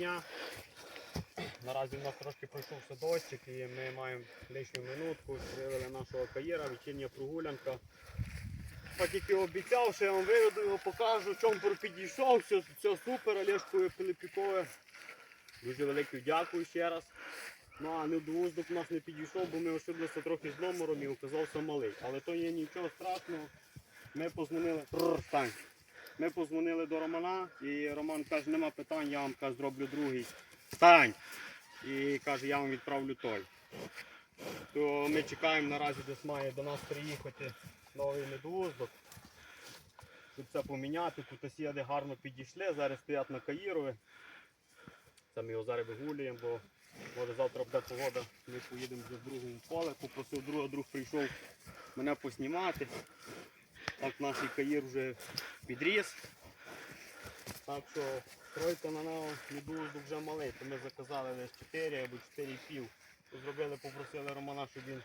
дня. Наразі в нас трошки пройшовся дощик і ми маємо лишню минутку. Вивели нашого каєра, вечірня прогулянка. Так і обіцяв, що я вам виведу його, покажу, чомпер підійшов, все, все супер, Олешкою Пилипікове. Дуже велике дякую ще раз. Ну а недовоздок у нас не підійшов, бо ми ошиблися трохи з номером і оказався малий. Але то є нічого страшного. Ми позвонили. Рррр, Стань. Ми позвонили до Романа і Роман каже, нема питань, я вам каже, зроблю другий. Стань! І каже, я вам відправлю той. То ми чекаємо наразі, десь має до нас приїхати новий недоуздок. Щоб це поміняти, тут сіяди гарно підійшли, зараз стоять на Каїрові. Це ми його зараз вигулюємо, бо може завтра буде погода, ми поїдемо вже в другому поле. Попросив друга, друг прийшов мене поснімати. Так наш Каїр вже підріс. Так що стройка на нього не дуже вже малий, то ми заказали десь 4 або 4,5. Зробили, попросили Романа, щоб він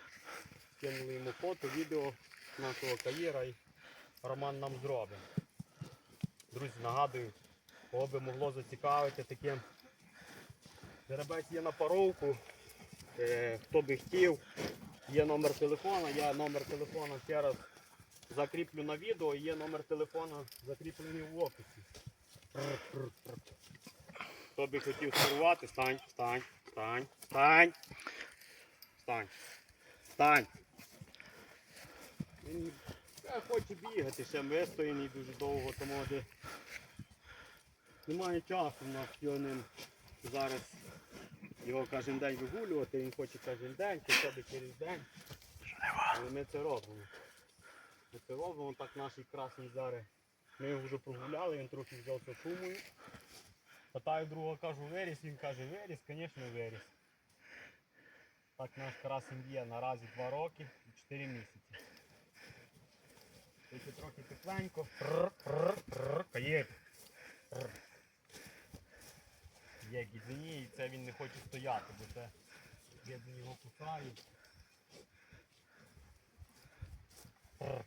скинули йому фото, відео нашого Каїра і Роман нам зробить. Друзі, нагадую, кого би могло зацікавити таким. Жеребець є на паровку. Е, хто би хотів, є номер телефона, я номер телефона ще раз закріплю на відео, є номер телефона закріплений в описі. Хто би хотів скерувати, стань, стань, стань, стань. Стань. Стань. Він хоче бігати, ще вистояний дуже довго, тому де немає часу в нас його ним зараз його кожен день вигулювати, він хоче кожен день, хоча б через день. Але ми це робимо. Це робимо, так наш красний зараз. Ми його вже прогуляли, він трохи взявся шумою. Питаю друга, кажу, виріс, він каже, виріс, звісно, виріс. Так наш красень є наразі 2 роки і 4 місяці. Тільки трохи тепленько. Є гідзині і це він не хоче стояти, бо це гідзині його кусають. Пррр.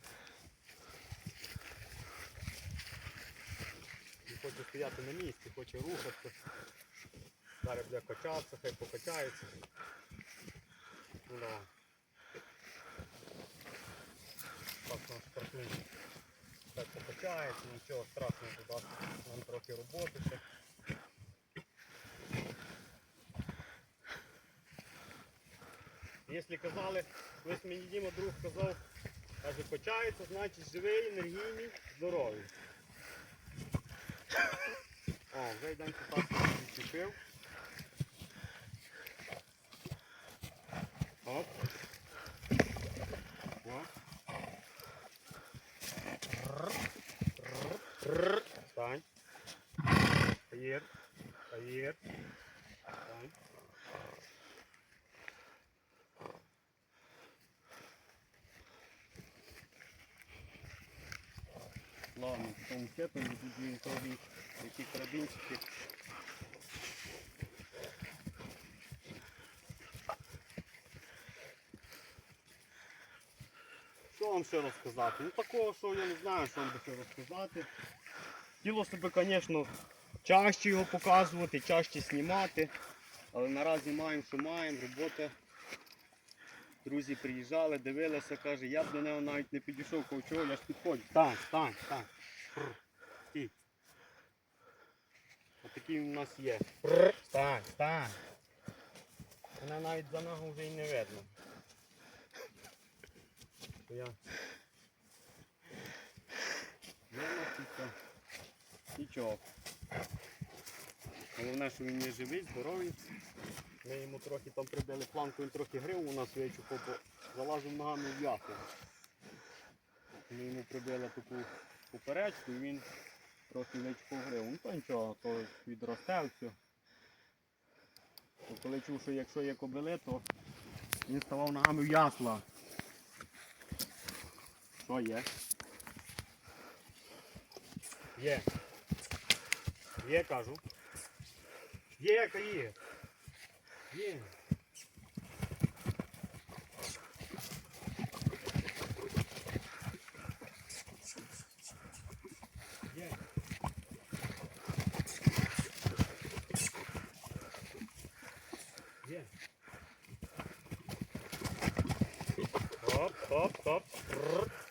Він хоче стояти на місці, хоче рухатися. Зараз буде качатися, хай покачається. Ну, да. Так наш картун так покачається, нічого страшного туди. Нам трохи роботи ще. Якщо казали, колись мені Діма друг казав, каже, качається, значить живий, енергійний, здоровий. О, вже йдемо так відчепив. Оп. О. Стань. Таєр. Таєр. Стань. Ладно, потом сетом будем тобі які карабінчики. Що вам ще розказати? Ну такого, що я не знаю, що вам би ще розказати. Хотілося б, звісно, чаще його показувати, чаще знімати. Але наразі маємо, що маємо, робота. Друзі приїжджали, дивилися, каже, я б до нього навіть не підійшов, кажу, чого я ж підходжу. Стань, стань. Прр. Стій. Отакий у нас є. Стань, стань. Мене навіть за ногу вже й не видно. Я... Нічого. Головне, що він не живий, здоровий. Ми йому трохи там прибили планку, він трохи грив у нас вичухав, бо залазив ногами в яху. Ми йому прибили таку поперечку і він трохи вичухав грив. Ну то нічого, то відросте все. То коли чув, що якщо є кобили, то він ставав ногами в ясла. Що є? Є. Є, кажу. Є, яка є. Yeah. Yeah. Hop, hop, hop.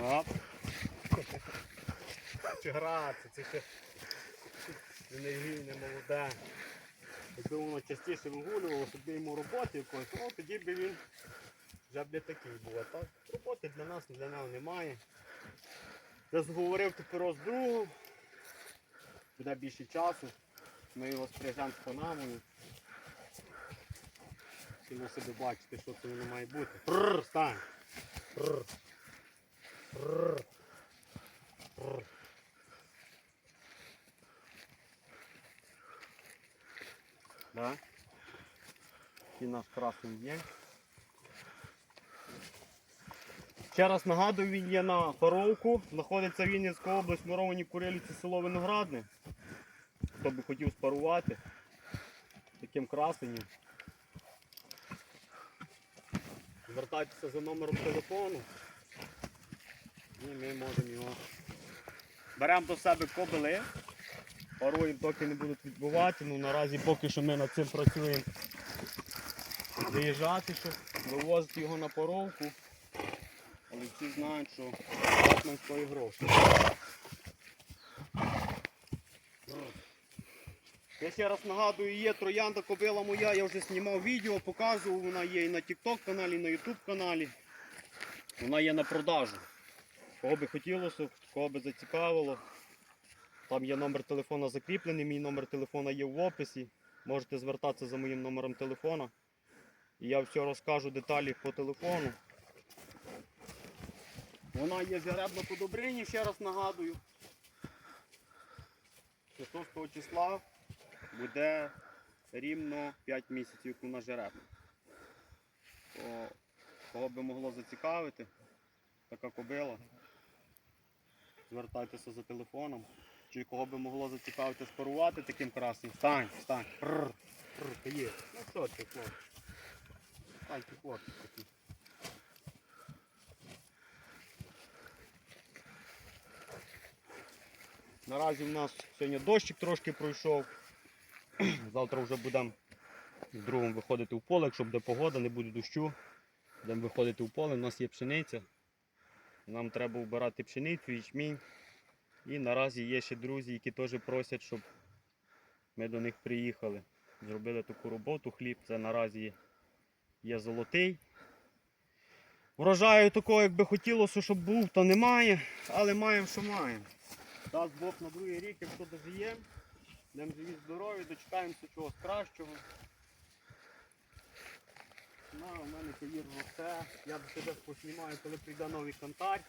Оп. Чи грається, це ще це не грій, не молоде. Якби воно частіше вигулювало, щоб йому роботи якоїсь, ну тоді б він вже б не такий був. Так роботи для нас, для нього немає. Я зговорив тепер з другом, буде більше часу. Ми його спряжемо з панамою. І ви собі бачите, що це воно має бути. Прррр, стань! Прррр. Прррр. Прррр. Да? І наш красень є. Ще раз нагадую, він є на Фаровку. Знаходиться Вінницька область, Муровані Курилівці, село Виноградне. Хто би хотів спарувати таким красенням. Звертайтеся за номером телефону. І ми можемо його. Беремо до себе кобили. Паруємо, поки не будуть відбувати. Ну наразі поки що ми над цим працюємо. Виїжджати, щоб вивозити його на поровку. Але всі знають, що Батман стоїть гроші. Я ще раз нагадую, є троянда кобила моя, я вже знімав відео, показував, вона є і на TikTok каналі, і на YouTube каналі. Вона є на продажу. Кого би хотілося, кого би зацікавило. Там є номер телефона закріплений, мій номер телефона є в описі. Можете звертатися за моїм номером телефона. І я все розкажу деталі по телефону. Вона є жеребна по Добрині, ще раз нагадую. 16 числа буде рівно 5 місяців, як вона жеребна. Кого би могло зацікавити, така кобила, звертайтеся за телефоном. Чи кого би могло зацікавити спарувати таким красним. Встань, встань. Прррр, ти є. Ну що ти, хлопець? Встань, ти хлопець такий. Наразі в нас сьогодні дощик трошки пройшов. Завтра вже будемо з другом виходити в поле, якщо буде погода, не буде дощу. Будемо виходити в поле, у нас є пшениця. Нам треба вбирати пшеницю, ячмінь. І наразі є ще друзі, які теж просять, щоб ми до них приїхали. Зробили таку роботу, хліб це наразі є золотий. Врожаю такого, як би хотілося, щоб був, то немає, але маємо, що маємо. Дасть Бог на другий рік, якщо дожиємо, будемо живі здорові, дочекаємося чогось кращого. На, у мене каїр росте. Я до себе поснімаю, коли прийде новий кантар.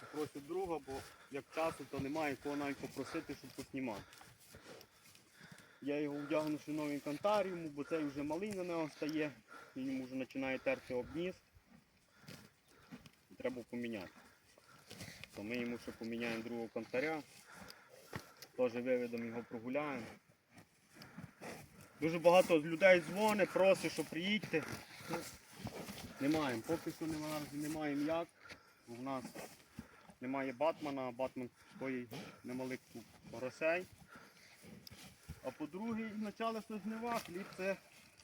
Попрошу друга, бо як часу, то немає кого навіть попросити, щоб поснімати. Я його вдягну ще новий кантар йому, бо цей вже малий на нього стає. Він йому вже починає терти обніс. Треба поміняти. То ми йому ще поміняємо другого кантаря. Теж виведемо його прогуляємо. Дуже багато людей дзвонить, просить, що приїдьте. Не маємо. Поки що немає, не маємо як. У нас немає батмана, а батман стоїть немалих грошей. А по-друге, почалося жнива, хліб це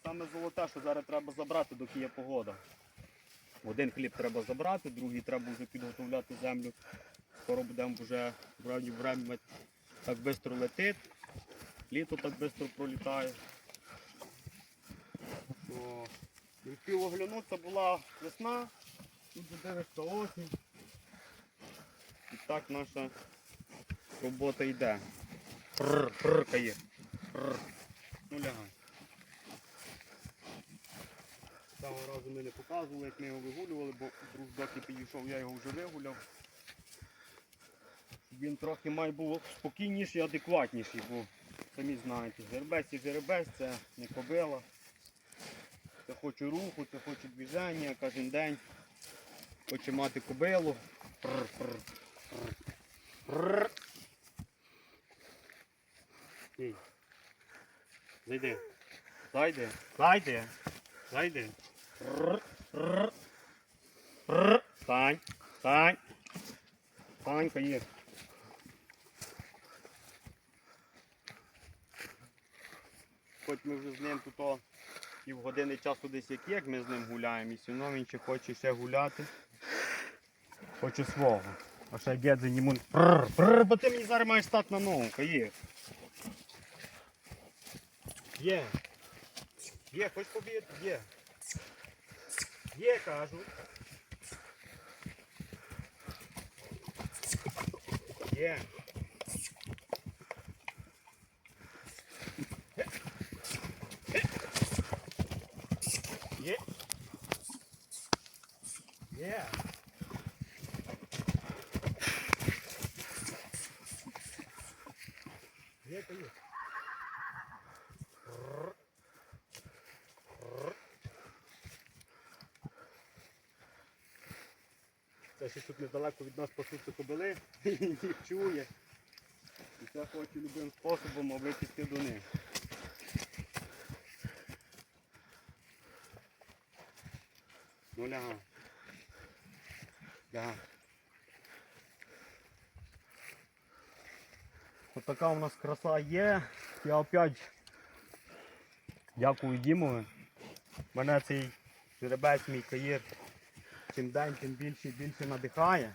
саме золоте, що зараз треба забрати, доки є погода. Один хліб треба забрати, другий треба вже підготовляти землю. Скоро будемо вже время так швидко летить, літо так швидко пролітає. О, оглянутися була весна, тут дивишся осінь. І так наша робота йде. Прррр, пррркає. Ну лягай. Того разу ми не показували, як ми його вигулювали, бо друг доки підійшов, я його вже вигуляв. Він трохи має був спокійніший, адекватніший, бо самі знаєте, жеребець і жеребець це не кобила. Це хоче руху, це хоче движення кожен день. Хоче мати кобилу. Зайди. Зайди. Зайди. Зайди. Стань. Стань. Стань, Каїр. Хоч ми вже з ним тут півгодини часу десь як як ми з ним гуляємо, і все одно він ще хоче ще гуляти. Хоче свого. А ще гедзе йому. Прррр, бо ти мені зараз маєш стати на ногу, Каїр. Є. Є, хоч побіг, є. Є, кажу. Є. Є. Є. Є, Каїр. Це ще тут недалеко від нас пасуться кобили, їх чує. І це хоче любим способом витягти до них. Ну ляга. Ляга. Ось така у нас краса є. Я опять дякую Дімові. Мене цей жеребець мій каїр чим день, тим більше і більше надихає.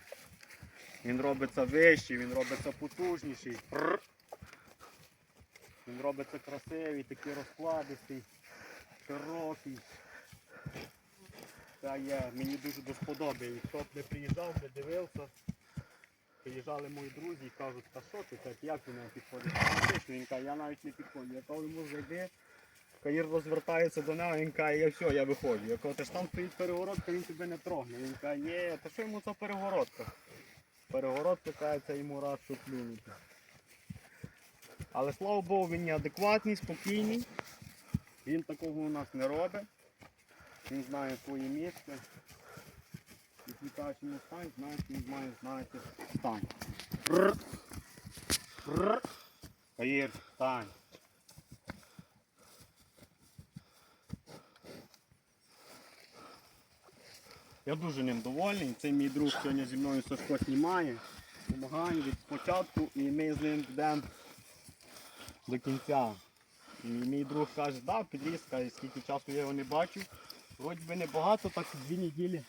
Він робиться вищий, він робиться потужніший. Він робиться красивий, такий розкладистий, широкий. Це є, мені дуже до сподоби. Хто б не приїжджав, не дивився. Приїжджали мої друзі і кажуть, та що ти так, як ти не підходиш? Він каже, я навіть не підходжу. Я кажу, йому зайди. Каїр розвертається до нього, він каже, я все, я виходжу. Я кажу, ти ж там стоїть перегородка, він тебе не трогне. Він каже, є, та що йому ця перегородка? Перегородка каже, це йому раз що плюнути. Але слава Богу, він неадекватний, спокійний. Він такого у нас не робить. Він знає своє місце. Ти кажеш йому стань, знаєш, він має знаєте, стань. Каїр, стань. Я дуже ним довольний. Це мій друг сьогодні зі мною Сашко знімає. Допомагає від спочатку і ми з ним йдемо до кінця. І мій друг каже, да, підріс, каже, скільки часу я його не бачив. Вроді би небагато, так дві неділі,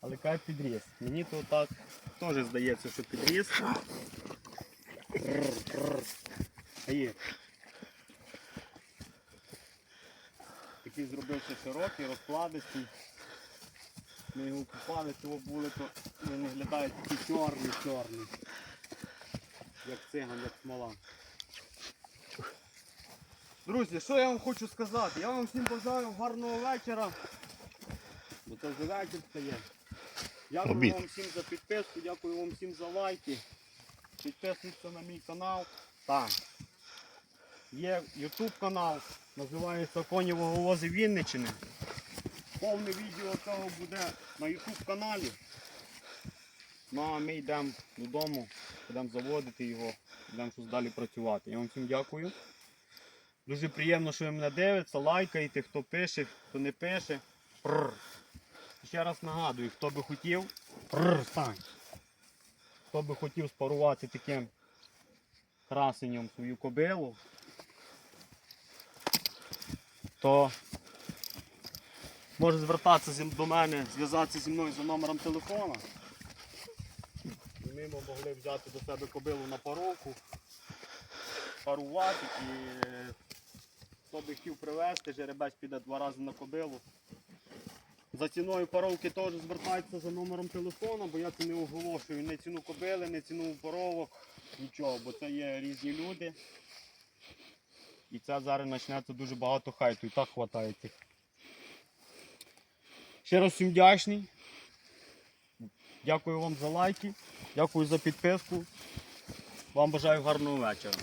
але каже підріс. Мені то так теж здається, що підріс. Такий зробився широкий, розкладистий. Ми його купали, цього були, то він виглядає такий чорний, чорний. Як циган, як смола. Друзі, що я вам хочу сказати? Я вам всім бажаю гарного вечора. Бо це вже вечір стає. Дякую Обід. вам всім за підписку, дякую вам всім за лайки. Підписуйтесь на мій канал. Так. Є YouTube канал, називається Конєво Голоси Вінничини. Повне відео цього буде на YouTube каналі. Ну а ми йдемо додому, будемо заводити його, будемо щось далі працювати. Я вам всім дякую. Дуже приємно, що ви мене дивитеся, лайкаєте, хто пише, хто не пише. Пррр. Ще раз нагадую, хто би хотів, пррр. Хто би хотів спарувати таким красенням свою кобилу, то може звертатися до мене, зв'язатися зі мною за номером телефона. Ми могли взяти до себе кобилу на паровку, парувати і хто би хотів привезти, жеребець піде два рази на кобилу. За ціною паровки теж звертайтеся за номером телефона, бо я це не оголошую. Не ціну кобили, не ціну паровок, нічого, бо це є різні люди. І це зараз почнеться дуже багато хайту. І так хватає цих. Ще раз всім вдячний. Дякую вам за лайки, дякую за підписку. Вам бажаю гарного вечора.